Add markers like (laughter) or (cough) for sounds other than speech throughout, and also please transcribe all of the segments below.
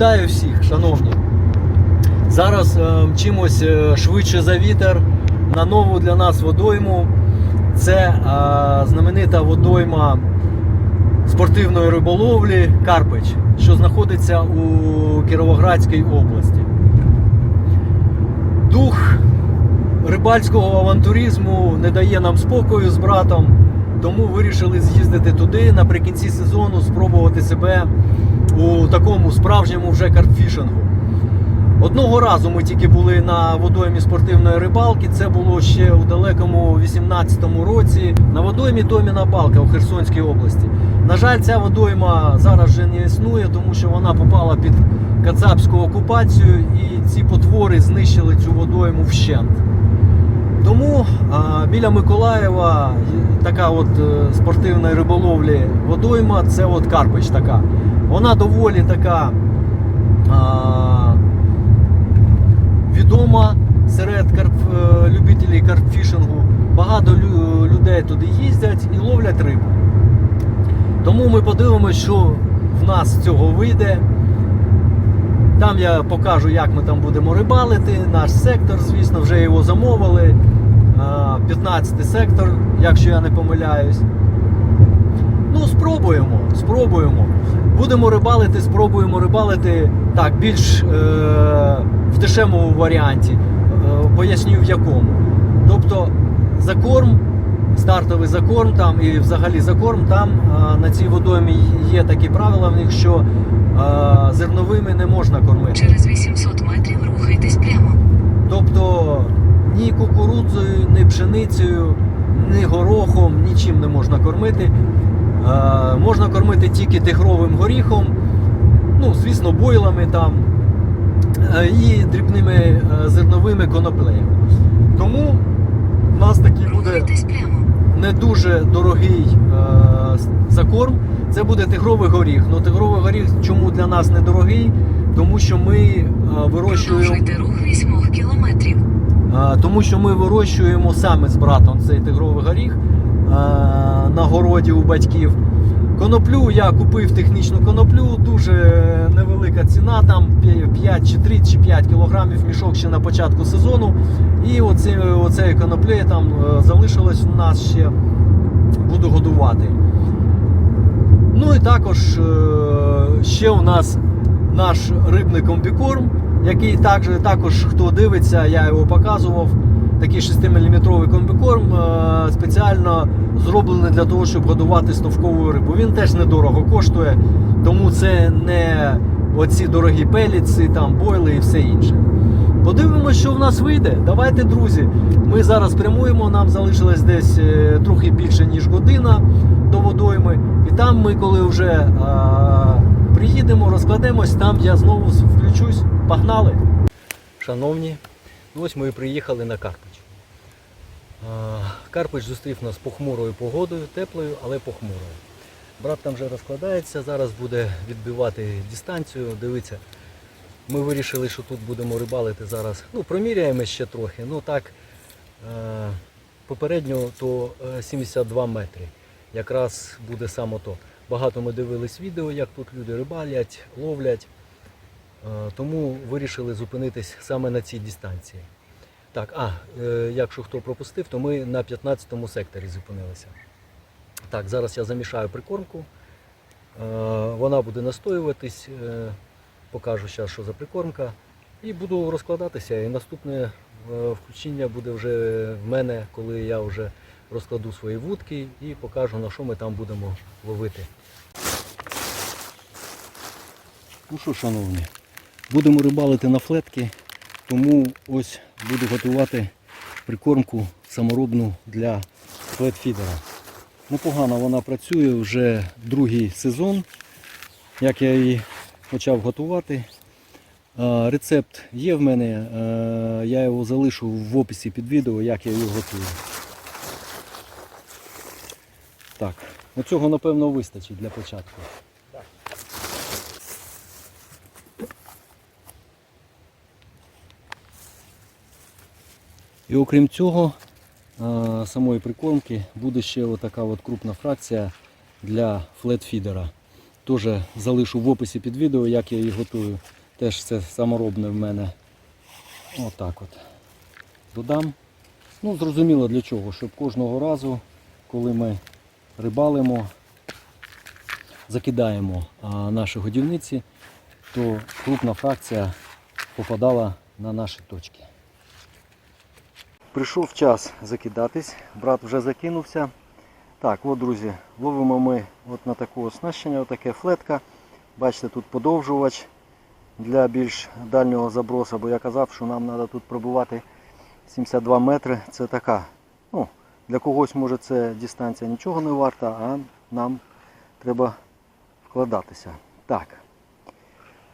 Вітаю всіх, шановні. Зараз е, мчимось е, швидше за вітер на нову для нас водойму. Це е, знаменита водойма спортивної риболовлі Карпич, що знаходиться у Кіровоградській області. Дух рибальського авантуризму не дає нам спокою з братом, тому вирішили з'їздити туди наприкінці сезону, спробувати себе у такому справжньому вже карпфішингу. Одного разу ми тільки були на водоймі спортивної рибалки. Це було ще у далекому 18-му році на водоймі Томіна Балка у Херсонській області. На жаль, ця водойма зараз вже не існує, тому що вона попала під кацапську окупацію, і ці потвори знищили цю водойму вщент. Тому а, біля Миколаєва така от е, спортивної риболовлі водойма, це от Карпич така. Вона доволі така а, відома серед карп, е, любителів карпфішингу. Багато лю- людей туди їздять і ловлять рибу. Тому ми подивимося, що в нас цього вийде. Там я покажу, як ми там будемо рибалити. Наш сектор, звісно, вже його замовили. 15 сектор, якщо я не помиляюсь. Ну, спробуємо, спробуємо. Будемо рибалити, спробуємо рибалити так, більш е, в дешевому варіанті. Е, поясню в якому. Тобто закорм, стартовий закорм там і взагалі закорм, там е, на цій водоймі є такі правила в них, що е, зерновими не можна кормити. Через 800 метрів рухайтесь прямо. Тобто ні кукурудзою, ні пшеницею, ні горохом, нічим не можна кормити. Е, можна кормити тільки тигровим горіхом, ну, звісно, бойлами там е, і дрібними е, зерновими коноплеями. Тому в нас такий буде не дуже дорогий е, закорм. Це буде тигровий горіх. Ну, тигровий горіх чому для нас не дорогий? Тому що ми е, вирощуємо. Рух 8 кілометрів. Тому що ми вирощуємо саме з братом цей тигровий горіх на городі у батьків. Коноплю я купив технічну коноплю, дуже невелика ціна, там 5 чи 3 чи 5 кілограмів мішок ще на початку сезону. І оце, оцеї там е, залишилось у нас ще, буду годувати. Ну і також е, ще у нас наш рибний комбікорм, який також, також хто дивиться, я його показував. Такий 6-мм комбікорм е, спеціально зроблений для того, щоб годувати стовкову рибу. Він теж недорого коштує, тому це не оці дорогі пеліці, там бойли і все інше. Подивимося, що в нас вийде. Давайте, друзі. Ми зараз прямуємо. Нам залишилось десь е, трохи більше ніж година до водойми. І там ми, коли вже е, приїдемо, розкладемось, там я знову включусь. Погнали! Шановні, ну ось ми і приїхали на Карпич. Е, Карпич зустрів нас похмурою погодою, теплою, але похмурою. Брат там вже розкладається, зараз буде відбивати дистанцію. Дивіться, ми вирішили, що тут будемо рибалити зараз. Ну, проміряємо ще трохи. Ну так, е, попередньо то е, 72 метри. Якраз буде саме то. Багато ми дивились відео, як тут люди рибалять, ловлять. Е, Тому вирішили зупинитись саме на цій дистанції. Так, а, е, якщо хто пропустив, то ми на 15-му секторі зупинилися. Так, зараз я замішаю прикормку. Е, Вона буде настоюватись, е, покажу зараз, що за прикормка. І буду розкладатися. І наступне включення буде вже в мене, коли я вже розкладу свої вудки і покажу, на що ми там будемо ловити. Ну що, шановні, будемо рибалити на флетки, тому ось буду готувати прикормку саморобну для флетфідера. Непогано вона працює вже другий сезон, як я її почав готувати. Рецепт є в мене, я його залишу в описі під відео, як я її готую. Так, оцього напевно вистачить для початку. І окрім цього, е, самої прикормки буде ще отака от крупна фракція для флетфідера. теж залишу в описі під відео, як я її готую. Теж це саморобне в мене. Отак от. Додам. Ну, зрозуміло для чого, щоб кожного разу, коли ми рибалимо, закидаємо наші годівниці, то крупна фракція попадала на наші точки. Прийшов час закидатись, брат вже закинувся. Так, от, друзі, ловимо ми от на таке оснащення, отаке флетка. Бачите, тут подовжувач для більш дальнього забросу, бо я казав, що нам треба тут пробувати 72 метри. Це така. Ну, для когось може це дистанція нічого не варта, а нам треба вкладатися. Так.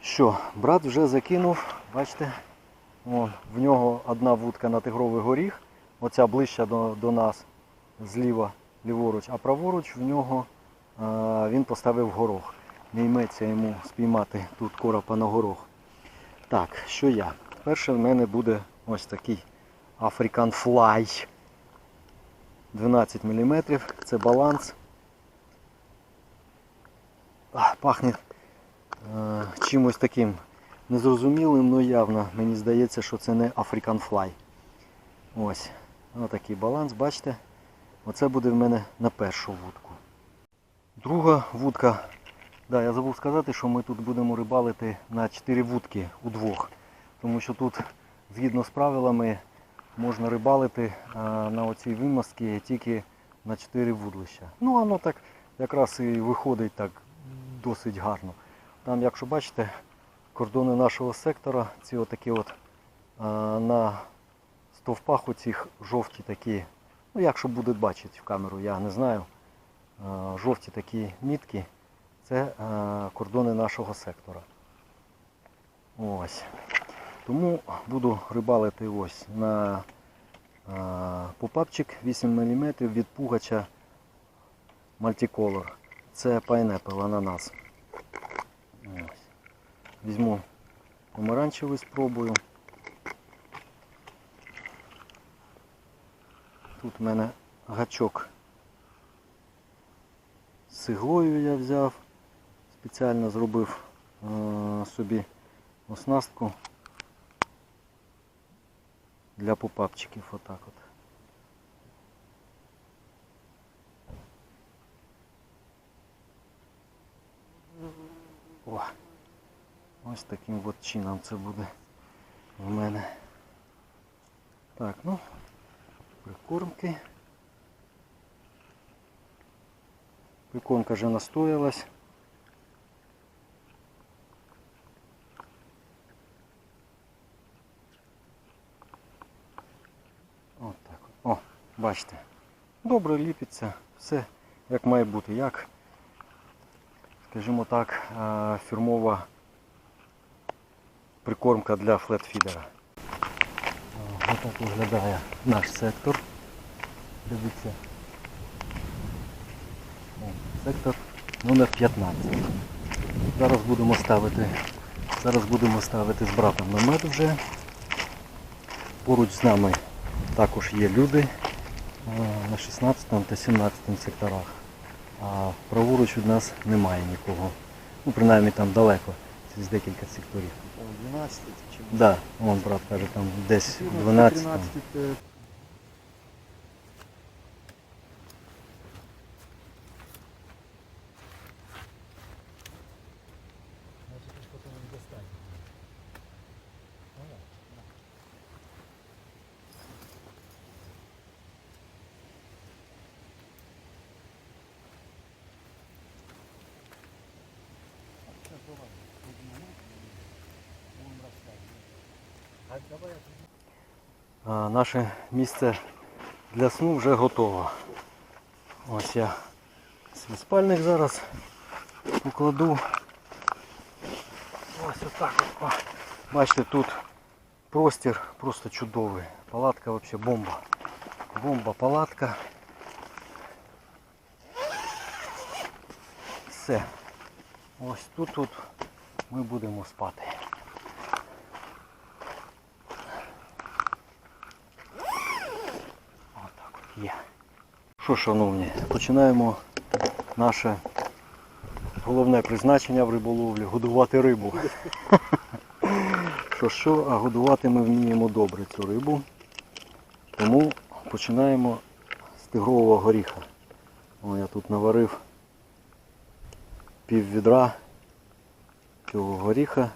Що, брат вже закинув, бачите, Вон, в нього одна вудка на тигровий горіх, оця ближча до, до нас зліва, ліворуч, а праворуч в нього а, він поставив горох. Не йметься йому спіймати тут коропа на горох. Так, що я? Перше в мене буде ось такий African Fly 12 мм. Це баланс. Пахне е, чимось таким незрозумілим, але явно мені здається, що це не African Fly. Ось. Ось такий баланс, бачите? Оце буде в мене на першу вудку. Друга вудка. Да, я забув сказати, що ми тут будемо рибалити на 4 вудки удвох. Тому що тут, згідно з правилами, можна рибалити на оцій вимазці тільки на 4 вудлища. Ну, воно так якраз і виходить так досить гарно. Там, якщо бачите, кордони нашого сектора, ці отакі от на стовпах оцих жовті такі, ну якщо будуть бачити в камеру, я не знаю. Жовті такі мітки, це кордони нашого сектора. Ось. Тому буду рибалити ось на попапчик 8 мм від пугача Multicolor. Це Pineapple ананас. Ось. Візьму помаранчевий, спробую. Тут в мене гачок з іглою я взяв. Спеціально зробив е, собі оснастку для попапчиків. Отак от. О, ось таким от чином це буде в мене. Так, ну, прикормки. Прикормка вже настоялась. От так. О, бачите. Добре ліпиться, все як має бути. Як, скажімо так, е, фірмова прикормка для флетфідера. Ось так виглядає наш сектор. Дивіться. Сектор номер 15. Зараз будемо ставити. Зараз будемо ставити з братом намет вже. Поруч з нами також є люди е, на 16 та 17 секторах. А праворуч від нас немає нікого. Ну, принаймні там далеко, через декілька секторів. 12 чи Да, вон брат каже, там десь 12. там. 13 е, А, наше місце для сну вже готово. Ось я свій спальник зараз покладу. Ось отак. От. Бачите, тут простір просто чудовий. Палатка взагалі бомба. Бомба, палатка. Все. Ось тут, тут ми будемо спати. Отак от є. Що, шановні, починаємо наше головне призначення в риболовлі годувати рибу. Що що, а годувати ми вміємо добре цю рибу. Тому починаємо з тигрового горіха. О, я тут наварив пів відра цього горіха.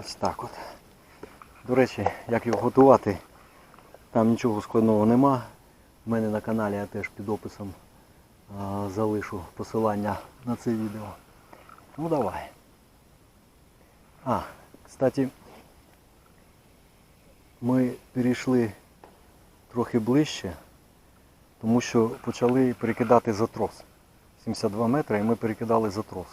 Ось так от. До речі, як його готувати, там нічого складного нема. У мене на каналі я теж під описом залишу посилання на це відео. Ну давай. А, кстати, ми перейшли трохи ближче, тому що почали перекидати затрос. 72 метри і ми перекидали затрос.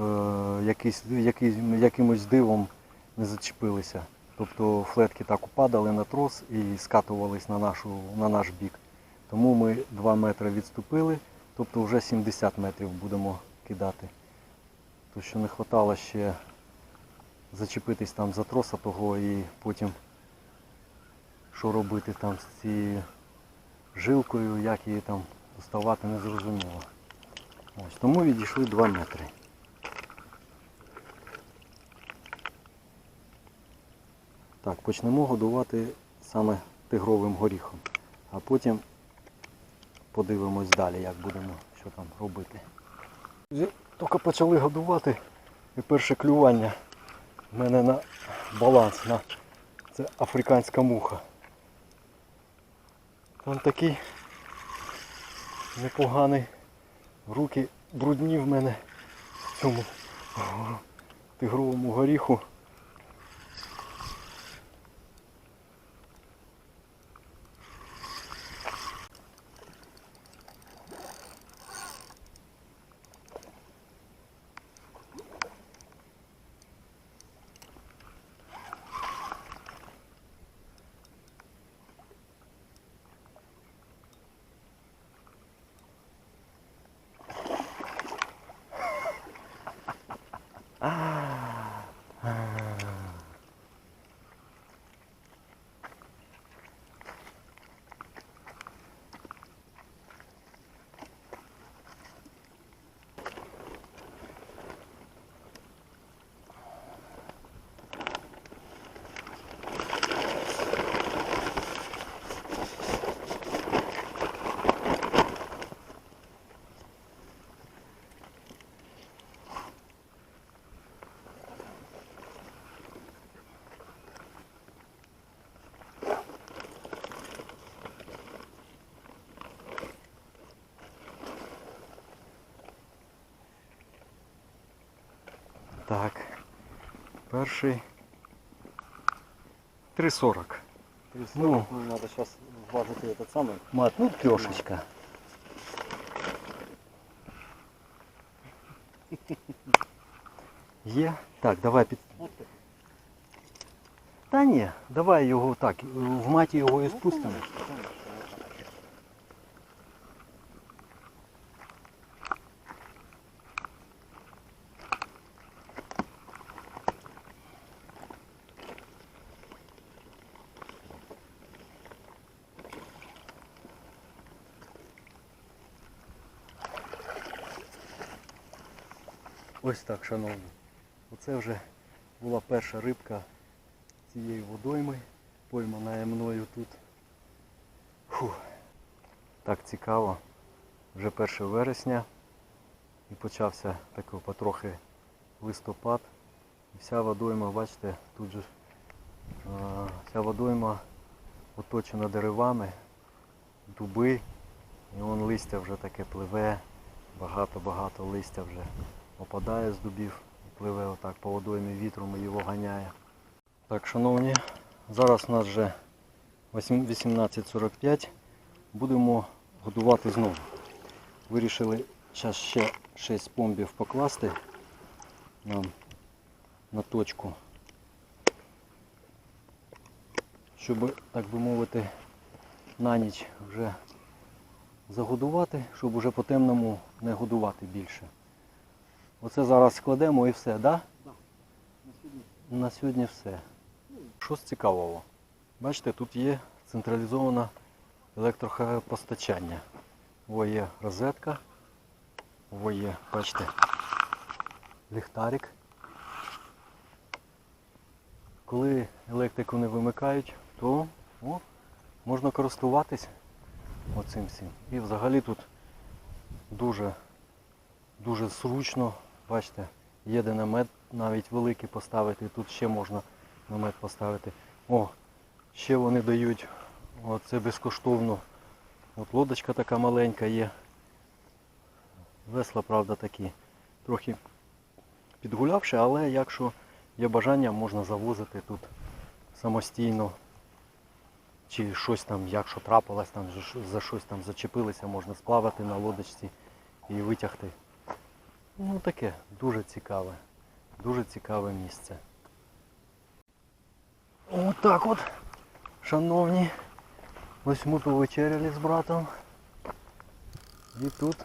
Е, якийсь, якийсь, якимось дивом не зачепилися. Тобто флетки так упадали на трос і скатувались на, нашу, на наш бік. Тому ми 2 метри відступили, тобто вже 70 метрів будемо кидати. То що не вистачало ще зачепитись там за троса того і потім що робити там з цією жилкою, як її там доставати, не зрозуміло. Ось, тому відійшли 2 метри. Так, почнемо годувати саме тигровим горіхом, а потім подивимось далі, як будемо що там робити. Тільки почали годувати і перше клювання в мене на баланс на це африканська муха. Там такий непоганий руки брудні в мене в цьому тигровому горіху. Так. Перший 3.40. Ну, Надо сейчас вложить этот самый. мат, ну трешечка. (laughs) Є? Так, давай під. Та ні, давай його так, в маті його і спустимо. Ось так, шановні. Оце вже була перша рибка цієї водойми, поймана мною тут. Фух. Так цікаво. Вже 1 вересня і почався такий потрохи листопад. І вся водойма, бачите, тут же вся водойма оточена деревами, дуби, і вон листя вже таке пливе, багато-багато листя вже опадає з дубів пливе отак по водоймі вітром і його ганяє. Так, шановні, зараз у нас вже 18.45. Будемо годувати знову. Вирішили зараз ще 6 помбів покласти нам на точку, щоб, так би мовити, на ніч вже загодувати, щоб уже по темному не годувати більше. Оце зараз складемо і все, так? Да? На сьогодні все. Що з цікавого? Бачите, тут є централізоване електропостачання. О, є розетка О, є, бачите. Ліхтарик. Коли електрику не вимикають, то о, можна користуватись оцим всім. І взагалі тут дуже, дуже зручно, бачите, є де намет навіть великий поставити, тут ще можна намет поставити. О, ще вони дають, це безкоштовно. От лодочка така маленька є. Весла, правда, такі. Трохи підгулявши, але якщо є бажання, можна завозити тут самостійно. Чи щось там, якщо трапилось, там за щось там зачепилися, можна сплавати на лодочці і витягти. Ну таке, дуже цікаве. Дуже цікаве місце. Отак от, шановні. Ось ми повечеряли з братом. І тут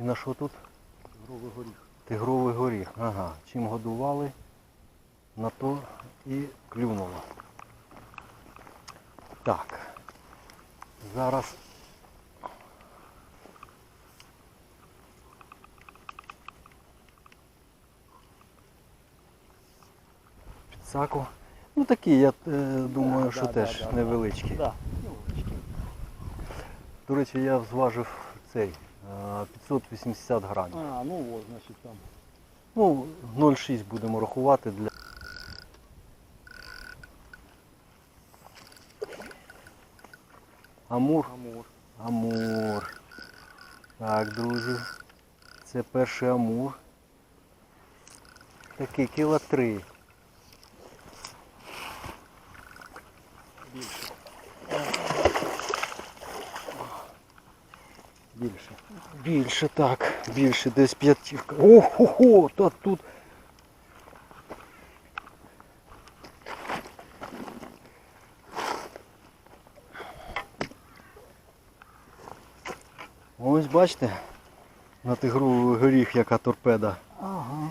І на що тут? Гровий горіх. Тигровий горіх. Ага. Чим годували, на то і клюнуло. Так. Зараз. Підсаку. Ну такі, я е, думаю, Да, що да, теж да, невеличкі. Да. До речі, я зважив цей е, 580 грамів. А, ну от, значить там. Ну, 0,6 будемо рахувати для. Амур. Амур. Амур. Так, друзі. Це перший амур. Такий кіло три. Більше. Більше. Більше, так. Більше, десь п'ятівка. Ого, та тут. Ось бачите, на тигровий горіх яка торпеда. Ага.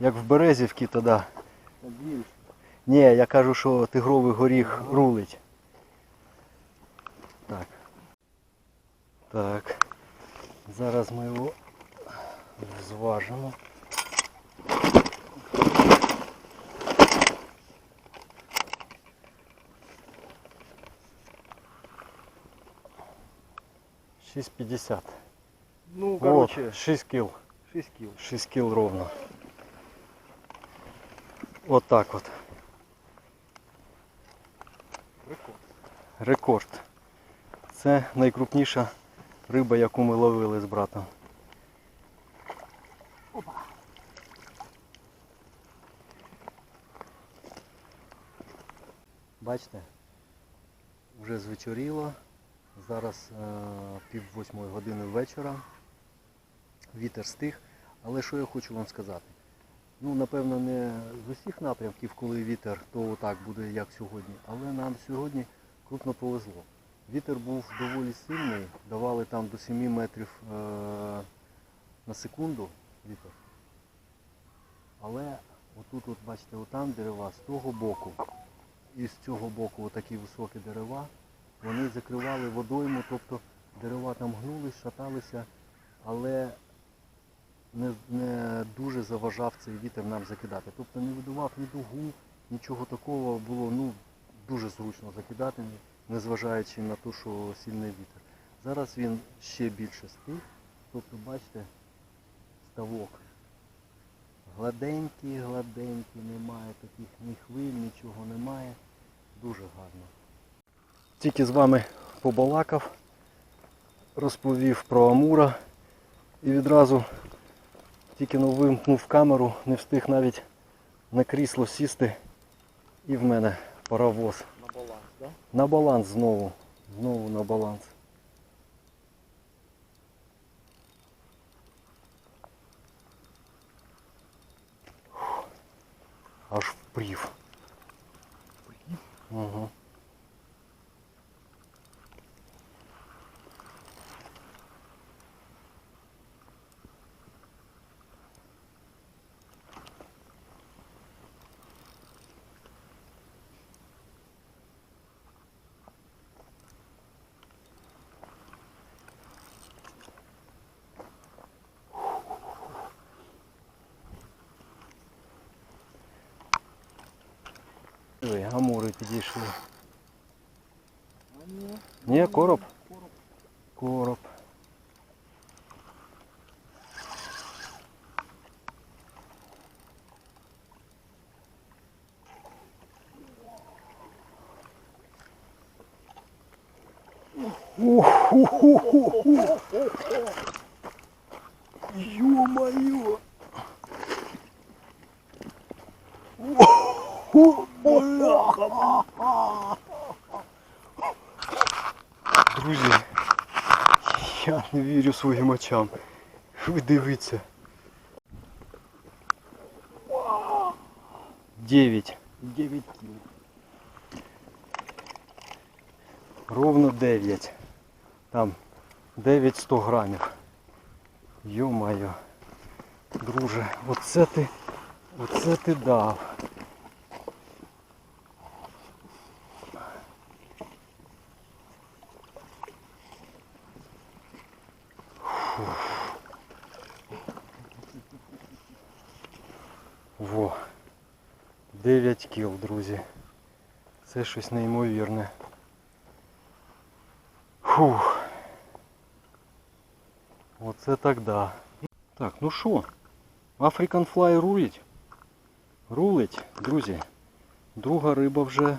Як в Березівці тоді. Ні, я кажу, що тигровий горіх рулить. Так. Так. Зараз ми його зважимо. Шість п'ятдесят. Ну, От, короче, 6 кіл. 6 кіл. 6 кіл ровно. От так от. Рекорд. Рекорд. Це найкрупніша риба, яку ми ловили з братом. Бачите, вже звечоріло. Зараз е, пів восьмої години вечора. Вітер стих. Але що я хочу вам сказати? Ну, напевно, не з усіх напрямків, коли вітер, то так буде, як сьогодні. Але нам сьогодні крупно повезло. Вітер був доволі сильний, давали там до 7 метрів е- на секунду вітер. Але отут, от, бачите, отам дерева з того боку і з цього боку отакі високі дерева, вони закривали водойму, тобто дерева там гнулись, шаталися, але не, не дуже заважав цей вітер нам закидати. Тобто не видував ні дугу, нічого такого було ну, дуже зручно закидати, незважаючи на те, що сильний вітер. Зараз він ще більше стих. Тобто, бачите, ставок. Гладенький, гладенький, немає таких ні хвиль, нічого немає. Дуже гарно. Тільки з вами побалакав, розповів про Амура і відразу тільки но вимкнув камеру, не встиг навіть на крісло сісти і в мене паровоз. На баланс, да? На баланс знову. Знову на баланс. Аж впрів. Угу. підійшли. А ні. Ні, короб. Короб. Короб. Ё-моё! Друзі, я не вірю своїм очам. Ви дивіться. Дев'ять. 9 кіл. Ровно 9. Там 9 100 грамів. Йо-моє. Друже, оце ти, оце ти дав. Фух. Во. 9 кіл, друзі. Це щось неймовірне. Фух. Оце так да. Так, ну що? African Fly рулить. Рулить, друзі. Друга риба вже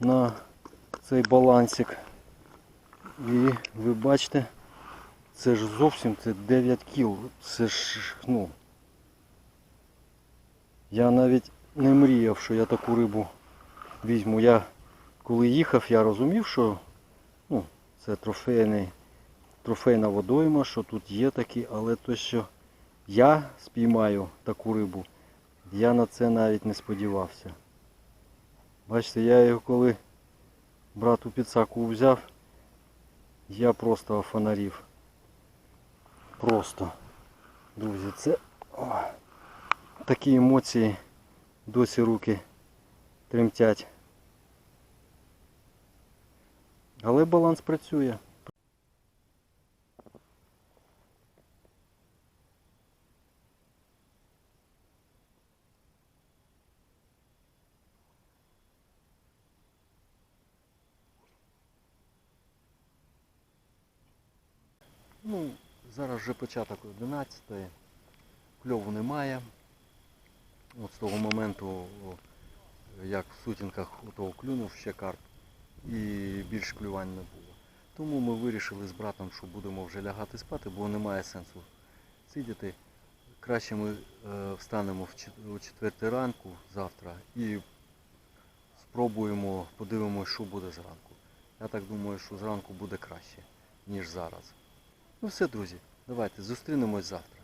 на цей балансик. І ви бачите, це ж зовсім це 9 кіл. Це ж, ну. Я навіть не мріяв, що я таку рибу візьму. Я коли їхав, я розумів, що ну, це трофейний, трофейна водойма, що тут є такі, але то, що я спіймаю таку рибу, я на це навіть не сподівався. Бачите, я його коли брату підсаку взяв, я просто офонарів. Просто. Друзі, це о, такі емоції досі руки тремтять. Але баланс працює. Ну, зараз вже початок 11 кльову немає. От з того моменту, як в сутінках того клюнув ще карп і більш клювань не було. Тому ми вирішили з братом, що будемо вже лягати спати, бо немає сенсу сидіти. Краще ми е, встанемо о четвертій ранку завтра і спробуємо, подивимося, що буде зранку. Я так думаю, що зранку буде краще, ніж зараз. Ну все, друзі, давайте зустрінемось завтра.